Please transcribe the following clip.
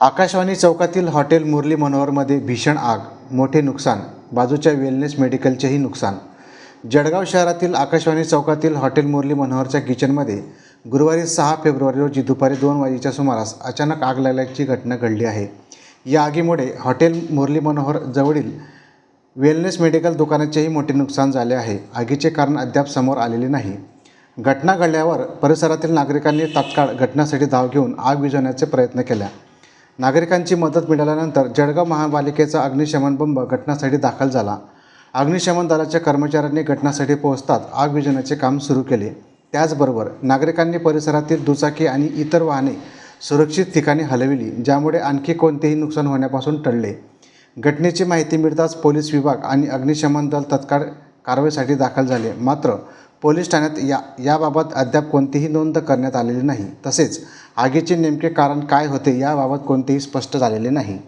आकाशवाणी चौकातील हॉटेल मुरली मनोहरमध्ये भीषण आग मोठे नुकसान बाजूच्या वेलनेस मेडिकलचेही नुकसान. जळगाव शहरातील आकाशवाणी चौकातील हॉटेल मुरली मनोहरच्या किचनमध्ये गुरुवारी सहा फेब्रुवारी रोजी दुपारी दोन वाजेच्या सुमारास अचानक आग लागल्याची घटना घडली आहे. या आगीमुळे हॉटेल मुरली मनोहर जवळील वेलनेस मेडिकल दुकानाचेही मोठे नुकसान झाले आहे. आगीचे कारण अद्याप समोर आलेले नाही. घटना घडल्यावर परिसरातील नागरिकांनी तात्काळ घटनासाठी धाव घेऊन आग विझवण्याचे प्रयत्न केला. नागरिकांची मदत मिळाल्यानंतर जळगाव महापालिकेचा अग्निशमन बंब घटनास्थळी दाखल झाला. अग्निशमन दलाच्या कर्मचाऱ्यांनी घटनास्थळी पोहोचतात आग विझवण्याचे काम सुरू केले. त्याचबरोबर नागरिकांनी परिसरातील दुचाकी आणि इतर वाहने सुरक्षित ठिकाणी हलविली ज्यामुळे आणखी कोणतेही नुकसान होण्यापासून टळले. घटनेची माहिती मिळताच पोलीस विभाग आणि अग्निशमन दल तत्काळ कारवाईसाठी दाखल झाले. मात्र पोलीस ठाण्यात या याबाबत अद्याप कोणतीही नोंद करण्यात आलेली नाही. तसेच आगीचे नेमके कारण काय होते याबाबत कोणतेही स्पष्ट झालेले नाही.